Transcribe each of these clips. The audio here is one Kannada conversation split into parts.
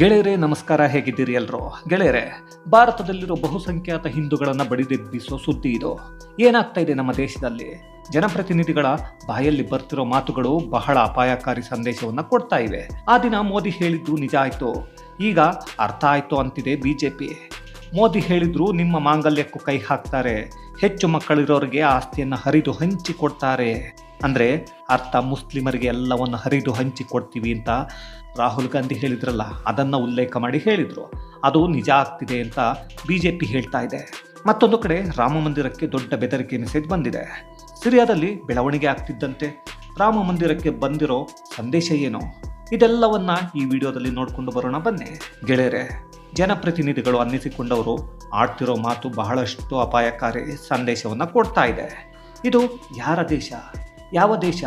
ಗೆಳೆಯರೇ, ನಮಸ್ಕಾರ, ಹೇಗಿದ್ದೀರಿ ಎಲ್ರು? ಗೆಳೆಯರೇ ಭಾರತದಲ್ಲಿರೋ ಬಹುಸಂಖ್ಯಾತ ಹಿಂದೂಗಳನ್ನ ಬಡಿದೆಬ್ಬಿಸೋ ಸುದ್ದಿ ಇದು. ಏನಾಗ್ತಾ ಇದೆ ನಮ್ಮ ದೇಶದಲ್ಲಿ? ಜನಪ್ರತಿನಿಧಿಗಳ ಬಾಯಲ್ಲಿ ಬರ್ತಿರೋ ಮಾತುಗಳು ಬಹಳ ಅಪಾಯಕಾರಿ ಸಂದೇಶವನ್ನ ಕೊಡ್ತಾ ಇವೆ. ಆ ದಿನ ಮೋದಿ ಹೇಳಿದ್ದು ನಿಜ ಆಯ್ತು. ಈಗ ಅರ್ಥ ಆಯ್ತು ಅಂತಿದೆ ಬಿಜೆಪಿ. ಮೋದಿ ಹೇಳಿದ್ರು ನಿಮ್ಮ ಮಾಂಗಲ್ಯಕ್ಕೂ ಕೈ ಹಾಕ್ತಾರೆ. ಹೆಚ್ಚು ಮಕ್ಕಳಿರೋರಿಗೆ ಆಸ್ತಿಯನ್ನು ಹರಿದು ಹಂಚಿ ಕೊಡ್ತಾರೆ ಅಂದ್ರೆ ಅರ್ಥ ಮುಸ್ಲಿಮರಿಗೆ ಎಲ್ಲವನ್ನು ಹರಿದು ಹಂಚಿ ಕೊಡ್ತೀವಿ ಅಂತ ರಾಹುಲ್ ಗಾಂಧಿ ಹೇಳಿದ್ರಲ್ಲ, ಅದನ್ನು ಉಲ್ಲೇಖ ಮಾಡಿ ಹೇಳಿದರು. ಅದು ನಿಜ ಆಗ್ತಿದೆ ಅಂತ ಬಿ ಜೆ ಪಿ ಹೇಳ್ತಾ ಇದೆ. ಮತ್ತೊಂದು ಕಡೆ ರಾಮ ಮಂದಿರಕ್ಕೆ ದೊಡ್ಡ ಬೆದರಿಕೆ ಮೆಸೇಜ್ ಬಂದಿದೆ. ಸಿರಿಯಾದಲ್ಲಿ ಬೆಳವಣಿಗೆ ಆಗ್ತಿದ್ದಂತೆ ರಾಮ ಮಂದಿರಕ್ಕೆ ಬಂದಿರೋ ಸಂದೇಶ ಏನು? ಇದೆಲ್ಲವನ್ನ ಈ ವಿಡಿಯೋದಲ್ಲಿ ನೋಡಿಕೊಂಡು ಬರೋಣ ಬನ್ನಿ. ಗೆಳೆಯರೆ, ಜನಪ್ರತಿನಿಧಿಗಳು ಅನ್ನಿಸಿಕೊಂಡವರು ಆಡ್ತಿರೋ ಮಾತು ಬಹಳಷ್ಟು ಅಪಾಯಕಾರಿ ಸಂದೇಶವನ್ನು ಕೊಡ್ತಾ ಇದೆ. ಇದು ಯಾರ ದೇಶ? ಯಾವ ದೇಶ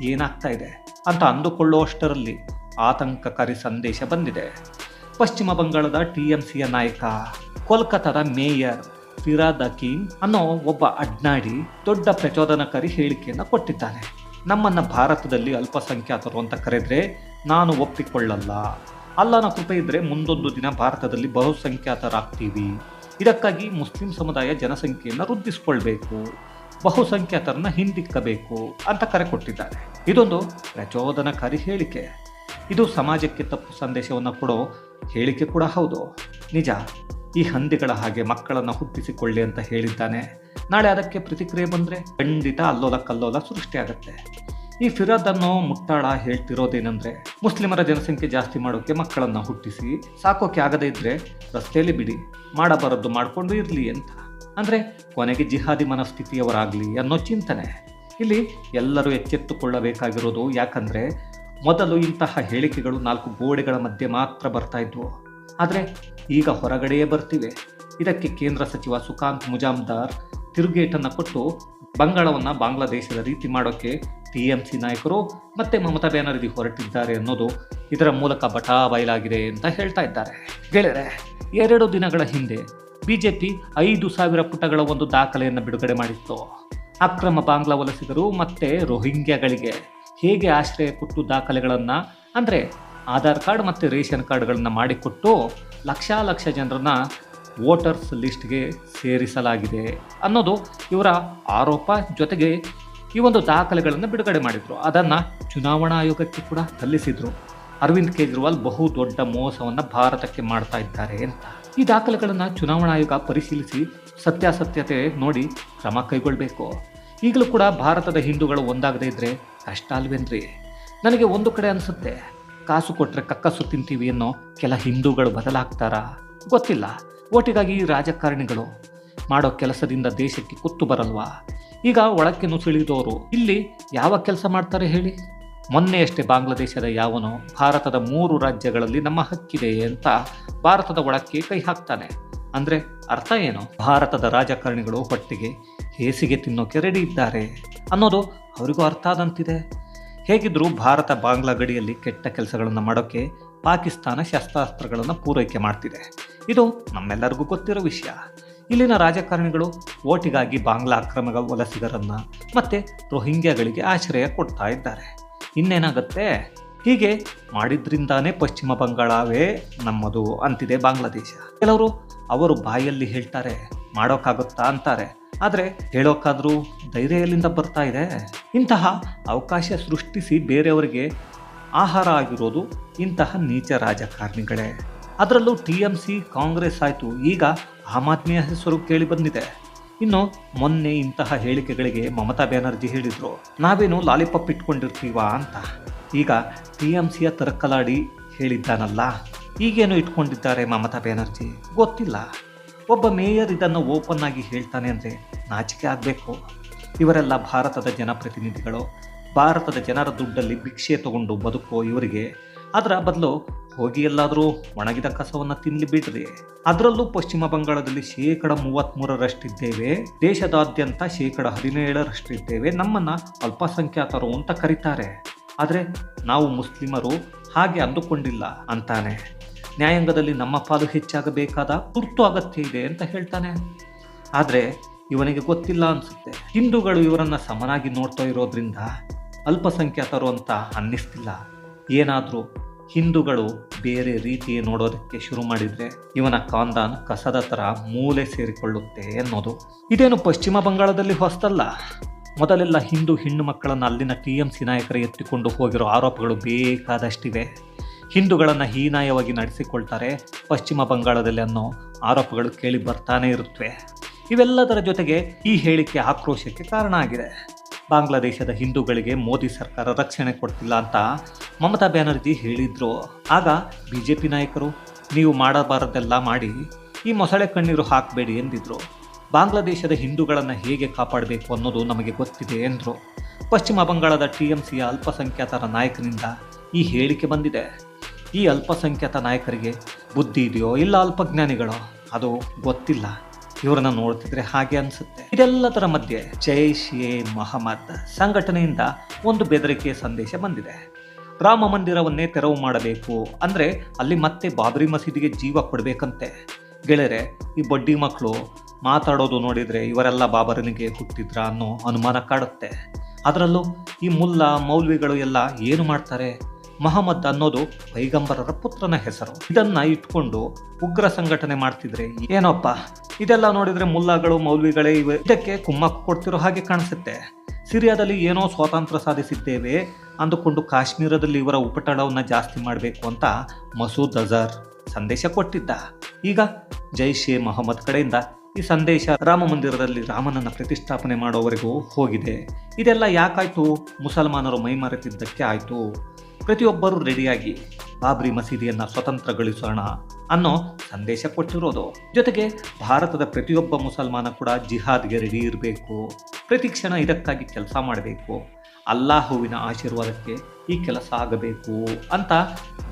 ಏನಾಗ್ತಾ ಇದೆ ಅಂತ ಅಂದುಕೊಳ್ಳುವಷ್ಟರಲ್ಲಿ ಆತಂಕಕಾರಿ ಸಂದೇಶ ಬಂದಿದೆ. ಪಶ್ಚಿಮ ಬಂಗಾಳದ ಟಿ ಎಂ ಸಿಯ ನಾಯಕ, ಕೋಲ್ಕತ್ತಾದ ಮೇಯರ್ ಫಿರಾದ್ ಅನ್ನೋ ಒಬ್ಬ ಅಡ್ನಾಡಿ ದೊಡ್ಡ ಪ್ರಚೋದನಕಾರಿ ಹೇಳಿಕೆಯನ್ನು ಕೊಟ್ಟಿದ್ದಾನೆ. ನಮ್ಮನ್ನು ಭಾರತದಲ್ಲಿ ಅಲ್ಪಸಂಖ್ಯಾತರು ಅಂತ ಕರೆದ್ರೆ ನಾನು ಒಪ್ಪಿಕೊಳ್ಳಲ್ಲ. ಅಲ್ಲನ ಕೃಪೆ ಇದ್ದರೆ ಮುಂದೊಂದು ದಿನ ಭಾರತದಲ್ಲಿ ಬಹುಸಂಖ್ಯಾತರಾಗ್ತೀವಿ. ಇದಕ್ಕಾಗಿ ಮುಸ್ಲಿಂ ಸಮುದಾಯ ಜನಸಂಖ್ಯೆಯನ್ನು ವೃದ್ಧಿಸಿಕೊಳ್ಬೇಕು. ಬಹುಸಂಖ್ಯಾತರನ್ನ ಹಿಂದಿಕ್ಕಬೇಕು ಅಂತ ಕರೆ ಕೊಟ್ಟಿದ್ದಾರೆ. ಇದೊಂದು ಪ್ರಚೋದನಕಾರಿ ಹೇಳಿಕೆ. ಇದು ಸಮಾಜಕ್ಕೆ ತಪ್ಪು ಸಂದೇಶವನ್ನು ಕೊಡೋ ಹೇಳಿಕೆ ಕೂಡ ಹೌದು. ನಿಜ, ಈ ಹಂದಿಗಳ ಹಾಗೆ ಮಕ್ಕಳನ್ನು ಹುಟ್ಟಿಸಿಕೊಳ್ಳಿ ಅಂತ ಹೇಳಿದ್ದಾನೆ. ನಾಳೆ ಅದಕ್ಕೆ ಪ್ರತಿಕ್ರಿಯೆ ಬಂದರೆ ಖಂಡಿತ ಅಲ್ಲೋಲ ಕಲ್ಲೋಲ ಸೃಷ್ಟಿಯಾಗತ್ತೆ ಈ ಫಿರಾದ್ ಅನ್ನೋ ಮುಟ್ಟಾಳ ಹೇಳ್ತಿರೋದೇನೆಂದ್ರೆ, ಮುಸ್ಲಿಮರ ಜನಸಂಖ್ಯೆ ಜಾಸ್ತಿ ಮಾಡೋಕೆ ಮಕ್ಕಳನ್ನು ಹುಟ್ಟಿಸಿ ಸಾಕೋಕೆ ಆಗದೇ ಇದ್ರೆ ರಸ್ತೆಯಲ್ಲಿ ಬಿಡಿ, ಮಾಡಬಾರದ್ದು ಮಾಡಿಕೊಂಡು ಇರಲಿ ಅಂತ. ಅಂದ್ರೆ ಕೊನೆಗೆ ಜಿಹಾದಿ ಮನಸ್ಥಿತಿಯವರಾಗಲಿ ಅನ್ನೋ ಚಿಂತನೆ. ಇಲ್ಲಿ ಎಲ್ಲರೂ ಎಚ್ಚೆತ್ತುಕೊಳ್ಳಬೇಕಾಗಿರೋದು ಯಾಕಂದರೆ ಮೊದಲು ಇಂತಹ ಹೇಳಿಕೆಗಳು ನಾಲ್ಕು ಗೋಡೆಗಳ ಮಧ್ಯೆ ಮಾತ್ರ ಬರ್ತಾ ಇದ್ವು. ಆದರೆ ಈಗ ಹೊರಗಡೆಯೇ ಬರ್ತಿವೆ. ಇದಕ್ಕೆ ಕೇಂದ್ರ ಸಚಿವ ಸುಕಾಂತ್ ಮುಜಾಮ್ದಾರ್ ತಿರುಗೇಟನ್ನು ಕೊಟ್ಟು ಬಂಗಾಳವನ್ನು ಬಾಂಗ್ಲಾದೇಶದ ರೀತಿ ಮಾಡೋಕ್ಕೆ ಟಿ ಎಂ ಸಿ ನಾಯಕರು ಮತ್ತು ಮಮತಾ ಬ್ಯಾನರ್ಜಿ ಹೊರಟಿದ್ದಾರೆ ಅನ್ನೋದು ಇದರ ಮೂಲಕ ಬಟಾ ಬಯಲಾಗಿದೆ ಅಂತ ಹೇಳ್ತಾ ಇದ್ದಾರೆ. ಗೆಳೆಯರೆ, ಎರಡು ದಿನಗಳ ಹಿಂದೆ ಬಿಜೆಪಿ ಐದು ಸಾವಿರ ಪುಟಗಳ ಒಂದು ದಾಖಲೆಯನ್ನು ಬಿಡುಗಡೆ ಮಾಡಿತ್ತು. ಅಕ್ರಮ ಬಾಂಗ್ಲಾ ವಲಸಿಗರು ಮತ್ತೆ ರೋಹಿಂಗ್ಯಾಗಳಿಗೆ ಹೇಗೆ ಆಶ್ರಯ ಕೊಟ್ಟು ದಾಖಲೆಗಳನ್ನು, ಅಂದರೆ ಆಧಾರ್ ಕಾರ್ಡ್ ಮತ್ತು ರೇಷನ್ ಕಾರ್ಡ್ಗಳನ್ನು ಮಾಡಿಕೊಟ್ಟು ಲಕ್ಷ ಲಕ್ಷ ಜನರನ್ನ ವೋಟರ್ಸ್ ಲಿಸ್ಟ್ಗೆ ಸೇರಿಸಲಾಗಿದೆ ಅನ್ನೋದು ಇವರ ಆರೋಪ ಜೊತೆಗೆ ಈ ಒಂದು ದಾಖಲೆಗಳನ್ನು ಬಿಡುಗಡೆ ಮಾಡಿದರು. ಅದನ್ನು ಚುನಾವಣಾ ಆಯೋಗಕ್ಕೆ ಕೂಡ ಸಲ್ಲಿಸಿದರು. ಅರವಿಂದ್ ಕೇಜ್ರಿವಾಲ್ ಬಹು ದೊಡ್ಡ ಮೋಸವನ್ನು ಭಾರತಕ್ಕೆ ಮಾಡ್ತಾ ಇದ್ದಾರೆ ಅಂತ. ಈ ದಾಖಲೆಗಳನ್ನು ಚುನಾವಣಾ ಆಯೋಗ ಪರಿಶೀಲಿಸಿ ಸತ್ಯಾಸತ್ಯತೆ ನೋಡಿ ಕ್ರಮ ಕೈಗೊಳ್ಳಬೇಕು ಈಗಲೂ ಕೂಡ ಭಾರತದ ಹಿಂದೂಗಳು ಒಂದಾಗದೇ ಇದ್ದರೆ ಕಷ್ಟ ಅಲ್ವೇನ್ರಿ ನನಗೆ ಒಂದು ಕಡೆ ಅನಿಸುತ್ತೆ, ಕಾಸು ಕೊಟ್ಟರೆ ಕಕ್ಕಸು ತಿಂತೀವಿ ಅನ್ನೋ ಕೆಲ ಹಿಂದೂಗಳು ಬದಲಾಗ್ತಾರಾ? ಗೊತ್ತಿಲ್ಲ ಓಟಿಗಾಗಿ ಈ ರಾಜಕಾರಣಿಗಳು ಮಾಡೋ ಕೆಲಸದಿಂದ ದೇಶಕ್ಕೆ ಕುತ್ತು ಬರಲ್ವಾ? ಈಗ ಒಳಕ್ಕೆ ನುಸುಳಿದವರು ಇಲ್ಲಿ ಯಾವ ಕೆಲಸ ಮಾಡ್ತಾರೆ ಹೇಳಿ? ಮೊನ್ನೆಯಷ್ಟೇ ಬಾಂಗ್ಲಾದೇಶದ ಯಾವನೋ ಭಾರತದ ಮೂರು ರಾಜ್ಯಗಳಲ್ಲಿ ನಮ್ಮ ಹಕ್ಕಿದೆ ಅಂತ ಭಾರತದ ಒಳಕ್ಕೆ ಕೈ ಹಾಕ್ತಾನೆ. ಅಂದರೆ ಅರ್ಥ ಏನು? ಭಾರತದ ರಾಜಕಾರಣಿಗಳು ಹೊಟ್ಟೆಗೆ ಹೇಸಿಗೆ ತಿನ್ನೋಕೆ ರೆಡಿ ಇದ್ದಾರೆ ಅನ್ನೋದು ಅವರಿಗೂ ಅರ್ಥ ಆದಂತಿದೆ. ಹೇಗಿದ್ರೂ ಭಾರತ ಬಾಂಗ್ಲಾ ಗಡಿಯಲ್ಲಿ ಕೆಟ್ಟ ಕೆಲಸಗಳನ್ನು ಮಾಡೋಕ್ಕೆ ಪಾಕಿಸ್ತಾನ ಶಸ್ತ್ರಾಸ್ತ್ರಗಳನ್ನು ಪೂರೈಕೆ ಮಾಡ್ತಿದೆ. ಇದು ನಮ್ಮೆಲ್ಲರಿಗೂ ಗೊತ್ತಿರೋ ವಿಷಯ. ಇಲ್ಲಿನ ರಾಜಕಾರಣಿಗಳು ಓಟಿಗಾಗಿ ಬಾಂಗ್ಲಾ ಅಕ್ರಮಗಳ ವಲಸಿಗರನ್ನು ಮತ್ತು ರೋಹಿಂಗ್ಯಾಗಳಿಗೆ ಆಶ್ರಯ ಕೊಡ್ತಾ ಇದ್ದಾರೆ. ಇನ್ನೇನಾಗತ್ತೆ? ಹೀಗೆ ಮಾಡಿದ್ರಿಂದಾನೇ ಪಶ್ಚಿಮ ಬಂಗಾಳವೇ ನಮ್ಮದು ಅಂತಿದೆ ಬಾಂಗ್ಲಾದೇಶ. ಕೆಲವರು ಅವರು ಬಾಯಲ್ಲಿ ಹೇಳ್ತಾರೆ, ಮಾಡೋಕ್ಕಾಗುತ್ತಾ ಅಂತಾರೆ. ಆದರೆ ಹೇಳೋಕ್ಕಾದರೂ ಧೈರ್ಯ ಎಲ್ಲಿಂದ ಬರ್ತಾ ಇದೆ? ಇಂತಹ ಅವಕಾಶ ಸೃಷ್ಟಿಸಿ ಬೇರೆಯವರಿಗೆ ಆಹಾರ ಆಗಿರೋದು ಇಂತಹ ನೀಚ ರಾಜಕಾರಣಿಗಳೇ. ಅದರಲ್ಲೂ ಟಿ ಎಂ ಸಿ ಕಾಂಗ್ರೆಸ್ ಆಯಿತು, ಈಗ ಆಮ್ ಆದ್ಮಿಯ ಹೆಸರು ಕೇಳಿ ಬಂದಿದೆ. ಇನ್ನು ಮೊನ್ನೆ ಇಂತಹ ಹೇಳಿಕೆಗಳಿಗೆ ಮಮತಾ ಬ್ಯಾನರ್ಜಿ ಹೇಳಿದ್ರು, ನಾವೇನು ಲಾಲಿಪಾಪ್ ಇಟ್ಕೊಂಡಿರ್ತೀವಾ ಅಂತ. ಈಗ ಟಿ ಎಂ ಸಿಯ ತರಕಲಾಡಿ ಹೇಳಿದ್ದಾನಲ್ಲ, ಈಗೇನು ಇಟ್ಕೊಂಡಿದ್ದಾರೆ ಮಮತಾ ಬ್ಯಾನರ್ಜಿ? ಗೊತ್ತಿಲ್ಲ. ಒಬ್ಬ ಮೇಯರ್ ಇದನ್ನು ಓಪನ್ ಆಗಿ ಹೇಳ್ತಾನೆ ಅಂದರೆ ನಾಚಿಕೆ ಆಗಬೇಕು. ಇವರೆಲ್ಲ ಭಾರತದ ಜನಪ್ರತಿನಿಧಿಗಳು, ಭಾರತದ ಜನರ ದುಡ್ಡಲ್ಲಿ ಭಿಕ್ಷೆ ತಗೊಂಡು ಬದುಕೋ ಇವರಿಗೆ, ಅದರ ಬದಲು ಹೋಗಿ ಎಲ್ಲಾದರೂ ಒಣಗಿದ ಕಸವನ್ನು ತಿನ್ಲಿ ಬಿಡ್ರಿ. ಅದರಲ್ಲೂ ಪಶ್ಚಿಮ ಬಂಗಾಳದಲ್ಲಿ ಶೇಕಡ ಮೂವತ್ತ್ಮೂರರಷ್ಟಿದ್ದೇವೆ ದೇಶದಾದ್ಯಂತ ಶೇಕಡ ಹದಿನೇಳರಷ್ಟಿದ್ದೇವೆ ನಮ್ಮನ್ನ ಅಲ್ಪಸಂಖ್ಯಾತರು ಅಂತ ಕರೀತಾರೆ. ಆದರೆ ನಾವು ಮುಸ್ಲಿಮರು ಹಾಗೆ ಅಂದುಕೊಂಡಿಲ್ಲ ಅಂತಾನೆ. ನ್ಯಾಯಾಂಗದಲ್ಲಿ ನಮ್ಮ ಪಾಲು ಹೆಚ್ಚಾಗಬೇಕಾದ ತುರ್ತು ಅಗತ್ಯ ಇದೆ ಅಂತ ಹೇಳ್ತಾನೆ. ಆದರೆ ಇವನಿಗೆ ಗೊತ್ತಿಲ್ಲ ಅನಿಸುತ್ತೆ. ಹಿಂದೂಗಳು ಇವರನ್ನು ಸಮನಾಗಿ ನೋಡ್ತಾ ಇರೋದ್ರಿಂದ ಅಲ್ಪಸಂಖ್ಯಾತರು ಅಂತ ಅನ್ನಿಸ್ತಿಲ್ಲ. ಏನಾದರೂ ಹಿಂದೂಗಳು ಬೇರೆ ರೀತಿ ನೋಡೋದಕ್ಕೆ ಶುರು ಮಾಡಿದ್ರೆ ಇವನ ಕಾಂದಾನ್ ಕಸದ ಥರ ಮೂಲೆ ಸೇರಿಕೊಳ್ಳುತ್ತೆ ಅನ್ನೋದು. ಇದೇನು ಪಶ್ಚಿಮ ಬಂಗಾಳದಲ್ಲಿ ಹೊಸದಲ್ಲ? ಮೊದಲೆಲ್ಲ ಹಿಂದೂ ಹೆಣ್ಣು ಮಕ್ಕಳನ್ನು ಅಲ್ಲಿನ ಟಿ ಎಂ ಸಿ ನಾಯಕರು ಎತ್ತಿಕೊಂಡು ಹೋಗಿರೋ ಆರೋಪಗಳು ಬೇಕಾದಷ್ಟಿವೆ. ಹಿಂದೂಗಳನ್ನು ಹೀನಾಯವಾಗಿ ನಡೆಸಿಕೊಳ್ತಾರೆ ಪಶ್ಚಿಮ ಬಂಗಾಳದಲ್ಲಿ ಅನ್ನೋ ಆರೋಪಗಳು ಕೇಳಿ ಬರ್ತಾನೆ ಇರುತ್ತವೆ ಇವೆಲ್ಲದರ ಜೊತೆಗೆ ಈ ಹೇಳಿಕೆ ಆಕ್ರೋಶಕ್ಕೆ ಕಾರಣ ಆಗಿದೆ. ಬಾಂಗ್ಲಾದೇಶದ ಹಿಂದೂಗಳಿಗೆ ಮೋದಿ ಸರ್ಕಾರ ರಕ್ಷಣೆ ಕೊಡ್ತಿಲ್ಲ ಅಂತ ಮಮತಾ ಬ್ಯಾನರ್ಜಿ ಹೇಳಿದ್ರು. ಆಗ ಬಿ ಜೆ ಪಿ ನಾಯಕರು, ನೀವು ಮಾಡಬಾರದೆಲ್ಲ ಮಾಡಿ, ಈ ಮೊಸಳೆ ಕಣ್ಣೀರು ಹಾಕಬೇಡಿ ಎಂದಿದ್ರು. ಬಾಂಗ್ಲಾದೇಶದ ಹಿಂದೂಗಳನ್ನು ಹೇಗೆ ಕಾಪಾಡಬೇಕು ಅನ್ನೋದು ನಮಗೆ ಗೊತ್ತಿದೆ ಎಂದರು. ಪಶ್ಚಿಮ ಬಂಗಾಳದ ಟಿ ಎಂ ಸಿಯ ಅಲ್ಪಸಂಖ್ಯಾತರ ನಾಯಕನಿಂದ ಈ ಹೇಳಿಕೆ ಬಂದಿದೆ. ಈ ಅಲ್ಪಸಂಖ್ಯಾತ ನಾಯಕರಿಗೆ ಬುದ್ಧಿ ಇದೆಯೋ ಇಲ್ಲ ಅಲ್ಪಜ್ಞಾನಿಗಳೋ, ಅದು ಗೊತ್ತಿಲ್ಲ. ಇವರನ್ನ ನೋಡ್ತಿದ್ರೆ ಹಾಗೆ ಅನ್ಸುತ್ತೆ. ಇದೆಲ್ಲದರ ಮಧ್ಯೆ ಜೈಷ್ ಎ ಮೊಹಮ್ಮದ್ ಸಂಘಟನೆಯಿಂದ ಒಂದು ಬೆದರಿಕೆ ಸಂದೇಶ ಬಂದಿದೆ. ರಾಮ ಮಂದಿರವನ್ನೇ ತೆರವು ಮಾಡಬೇಕು ಅಂದ್ರೆ ಅಲ್ಲಿ ಮತ್ತೆ ಬಾಬರಿ ಮಸೀದಿಗೆ ಜೀವ ಕೊಡಬೇಕಂತೆ. ಗೆಳೆಯರೆ, ಈ ಬಡ್ಡಿ ಮಕ್ಕಳು ಮಾತಾಡೋದು ನೋಡಿದ್ರೆ ಇವರೆಲ್ಲ ಬಾಬರನಿಗೆ ಹುಟ್ಟಿದ್ರ ಅನ್ನೋ ಅನುಮಾನ ಕಾಡುತ್ತೆ. ಅದರಲ್ಲೂ ಈ ಮುಲ್ಲ, ಮೌಲ್ವಿಗಳು ಎಲ್ಲ ಏನು ಮಾಡ್ತಾರೆ? ಮಹಮ್ಮದ್ ಅನ್ನೋದು ಪೈಗಂಬರರ ಪುತ್ರನ ಹೆಸರು. ಇದನ್ನ ಇಟ್ಕೊಂಡು ಉಗ್ರ ಸಂಘಟನೆ ಮಾಡ್ತಿದ್ರೆ ಏನಪ್ಪ? ಇದೆಲ್ಲ ನೋಡಿದ್ರೆ ಮುಲ್ಲಾಗಳು, ಮೌಲ್ವಿಗಳೇ ಇವೆ. ಇದಕ್ಕೆ ಕುಮ್ಮಕ್ಕು ಕೊಡ್ತಿರೋ ಹಾಗೆ ಕಾಣಿಸುತ್ತೆ. ಸಿರಿಯಾದಲ್ಲಿ ಏನೋ ಸ್ವಾತಂತ್ರ್ಯ ಸಾಧಿಸಿದ್ದೇವೆ ಅಂದುಕೊಂಡು ಕಾಶ್ಮೀರದಲ್ಲಿ ಇವರ ಉಪಟಳವನ್ನು ಜಾಸ್ತಿ ಮಾಡಬೇಕು ಅಂತ ಮಸೂದ್ ಅಜರ್ ಸಂದೇಶ ಕೊಟ್ಟಿದ್ದ. ಈಗ ಜೈಷ್ ಎ ಮೊಹಮ್ಮದ್ ಕಡೆಯಿಂದ ಈ ಸಂದೇಶ ರಾಮ ಮಂದಿರದಲ್ಲಿ ರಾಮನನ್ನ ಪ್ರತಿಷ್ಠಾಪನೆ ಮಾಡೋವರೆಗೂ ಹೋಗಿದೆ. ಇದೆಲ್ಲ ಯಾಕಾಯ್ತು? ಮುಸಲ್ಮಾನರು ಮೈಮರೆತಿದ್ದಕ್ಕೆ ಆಯ್ತು. ಪ್ರತಿಯೊಬ್ಬರು ರೆಡಿಯಾಗಿ ಬಾಬ್ರಿ ಮಸೀದಿಯನ್ನು ಸ್ವತಂತ್ರಗೊಳಿಸೋಣ ಅನ್ನೋ ಸಂದೇಶ ಕೊಟ್ಟಿರೋದು. ಜೊತೆಗೆ ಭಾರತದ ಪ್ರತಿಯೊಬ್ಬ ಮುಸಲ್ಮಾನ ಕೂಡ ಜಿಹಾದ್ಗೆ ರೆಡಿ ಇರಬೇಕು. ಪ್ರತಿ ಕ್ಷಣ ಇದಕ್ಕಾಗಿ ಕೆಲಸ ಮಾಡಬೇಕು. ಅಲ್ಲಾಹುವಿನ ಆಶೀರ್ವಾದಕ್ಕೆ ಈ ಕೆಲಸ ಆಗಬೇಕು ಅಂತ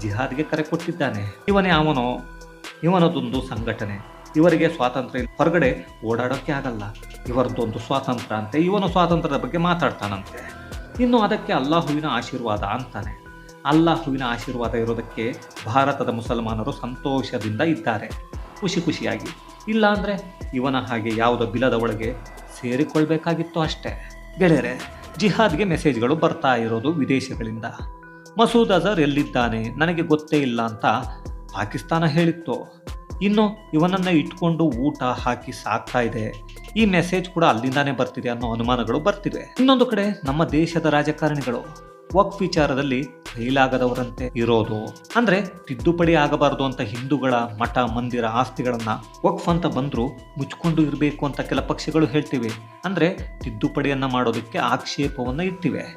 ಜಿಹಾದ್ಗೆ ಕರೆ ಕೊಟ್ಟಿದ್ದಾನೆ. ಇವನೇ ಅವನು. ಇವನದೊಂದು ಸಂಘಟನೆ. ಇವರಿಗೆ ಸ್ವಾತಂತ್ರ್ಯ ಹೊರಗಡೆ ಓಡಾಡೋಕ್ಕೆ ಆಗಲ್ಲ. ಇವರದ್ದೊಂದು ಸ್ವಾತಂತ್ರ್ಯ ಅಂತೆ. ಇವನು ಸ್ವಾತಂತ್ರ್ಯದ ಬಗ್ಗೆ ಮಾತಾಡ್ತಾನಂತೆ. ಇನ್ನು ಅದಕ್ಕೆ ಅಲ್ಲಾಹುವಿನ ಆಶೀರ್ವಾದ ಅಂತಾನೆ. ಅಲ್ಲಾಹುವಿನ ಆಶೀರ್ವಾದ ಇರೋದಕ್ಕೆ ಭಾರತದ ಮುಸಲ್ಮಾನರು ಸಂತೋಷದಿಂದ ಇದ್ದಾರೆ. ಖುಷಿ ಖುಷಿಯಾಗಿ. ಇಲ್ಲಾಂದರೆ ಇವನ ಹಾಗೆ ಯಾವುದೋ ಬಿಲದ ಒಳಗೆ ಸೇರಿಕೊಳ್ಬೇಕಾಗಿತ್ತು ಅಷ್ಟೇ. ಗೆಳೆಯರೆ, ಜಿಹಾದ್ಗೆ ಮೆಸೇಜ್ಗಳು ಬರ್ತಾ ಇರೋದು ವಿದೇಶಗಳಿಂದ. ಮಸೂದ್ ಅಜರ್ ಎಲ್ಲಿದ್ದಾನೆ ನನಗೆ ಗೊತ್ತೇ ಇಲ್ಲ ಅಂತ ಪಾಕಿಸ್ತಾನ ಹೇಳಿತ್ತು. ಇನ್ನು ಇವನನ್ನು ಇಟ್ಕೊಂಡು ಊಟ ಹಾಕಿ ಸಾಕ್ತಾ ಇದೆ. ಈ ಮೆಸೇಜ್ ಕೂಡ ಅಲ್ಲಿಂದಾನೇ ಬರ್ತಿದೆ ಅನ್ನೋ ಅನುಮಾನಗಳು ಬರ್ತಿವೆ. ಇನ್ನೊಂದು ಕಡೆ ನಮ್ಮ ದೇಶದ ರಾಜಕಾರಣಿಗಳು ವಕ್ ವಿಚಾರದಲ್ಲಿ ಫೈಲಾಗದವರಂತೆ ಇರೋದು. ಅಂದ್ರೆ ತಿದ್ದುಪಡಿ ಆಗಬಾರದು ಅಂತ ಹಿಂದೂಗಳ ಮಠ, ಮಂದಿರ ಆಸ್ತಿಗಳನ್ನ ವಕ್ಫ್ ಅಂತ ಬಂದ್ರು ಮುಚ್ಕೊಂಡು ಇರಬೇಕು ಅಂತ ಕೆಲ ಪಕ್ಷಗಳು ಹೇಳ್ತಿವೆ. ಅಂದ್ರೆ ತಿದ್ದುಪಡಿಯನ್ನ ಮಾಡೋದಕ್ಕೆ ಆಕ್ಷೇಪವನ್ನ ಇಟ್ಟಿವೆ.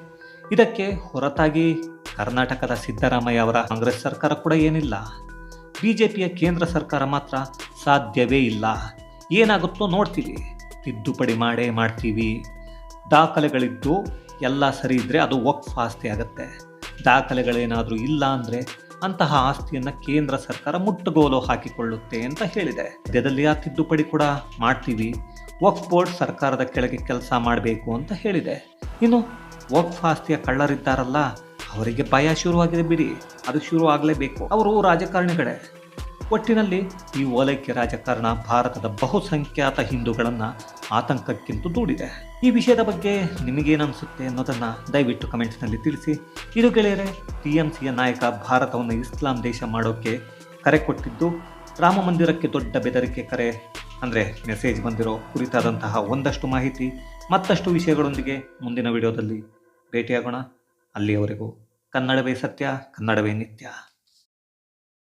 ಇದಕ್ಕೆ ಹೊರತಾಗಿ ಕರ್ನಾಟಕದ ಸಿದ್ದರಾಮಯ್ಯ ಅವರ ಕಾಂಗ್ರೆಸ್ ಸರ್ಕಾರ ಕೂಡ ಏನಿಲ್ಲ. ಬಿಜೆಪಿಯ ಕೇಂದ್ರ ಸರ್ಕಾರ ಮಾತ್ರ ಸಾಧ್ಯವೇ ಇಲ್ಲ. ಏನಾಗುತ್ತೋ ನೋಡ್ತೀವಿ. ತಿದ್ದುಪಡಿ ಮಾಡೇ ಮಾಡ್ತೀವಿ. ದಾಖಲೆಗಳಿದ್ದು ಎಲ್ಲ ಸರಿ ಇದ್ದರೆ ಅದು ವಕ್ಫ್ ಆಸ್ತಿ ಆಗುತ್ತೆ. ದಾಖಲೆಗಳೇನಾದರೂ ಇಲ್ಲ ಅಂದರೆ ಅಂತಹ ಆಸ್ತಿಯನ್ನು ಕೇಂದ್ರ ಸರ್ಕಾರ ಮುಟ್ಟುಗೋಲು ಹಾಕಿಕೊಳ್ಳುತ್ತೆ ಅಂತ ಹೇಳಿದೆ. ಸದ್ಯದಲ್ಲಿ ತಿದ್ದುಪಡಿ ಕೂಡ ಮಾಡ್ತೀವಿ. ವಕ್ಫ್ ಬೋರ್ಡ್ ಸರ್ಕಾರದ ಕೆಳಗೆ ಕೆಲಸ ಮಾಡಬೇಕು ಅಂತ ಹೇಳಿದೆ. ಇನ್ನು ವಕ್ಫ್ ಆಸ್ತಿಯ ಕಳ್ಳರಿದ್ದಾರಲ್ಲ, ಅವರಿಗೆ ಭಯ ಶುರುವಾಗಿದೆ ಬಿಡಿ. ಅದು ಶುರು ಆಗಲೇಬೇಕು. ಅವರು ರಾಜಕಾರಣಿಗಳೇ. ಒಟ್ಟಿನಲ್ಲಿ ಈ ಓಲೈಕೆ ರಾಜಕಾರಣ ಭಾರತದ ಬಹುಸಂಖ್ಯಾತ ಹಿಂದೂಗಳನ್ನು ಆತಂಕಕ್ಕಿಂತ ದೂಡಿದೆ. ಈ ವಿಷಯದ ಬಗ್ಗೆ ನಿಮಗೇನನ್ಸುತ್ತೆ ಅನ್ನೋದನ್ನು ದಯವಿಟ್ಟು ಕಮೆಂಟ್ಸ್ನಲ್ಲಿ ತಿಳಿಸಿ. ಇದು ಗೆಳೆಯರೆ ಟಿ ಎಂ ಸಿಯ ನಾಯಕ ಭಾರತವನ್ನು ಇಸ್ಲಾಂ ದೇಶ ಮಾಡೋಕ್ಕೆ ಕರೆ ಕೊಟ್ಟಿದ್ದು, ರಾಮ ಮಂದಿರಕ್ಕೆ ದೊಡ್ಡ ಬೆದರಿಕೆ ಕರೆ, ಅಂದರೆ ಮೆಸೇಜ್ ಬಂದಿರೋ ಕುರಿತಾದಂತಹ ಒಂದಷ್ಟು ಮಾಹಿತಿ, ಮತ್ತಷ್ಟು ವಿಷಯಗಳೊಂದಿಗೆ ಮುಂದಿನ ವಿಡಿಯೋದಲ್ಲಿ ಭೇಟಿಯಾಗೋಣ. ಅಲ್ಲಿಯವರೆಗೂ ಕನ್ನಡವೇ ಸತ್ಯ, ಕನ್ನಡವೇ ನಿತ್ಯ.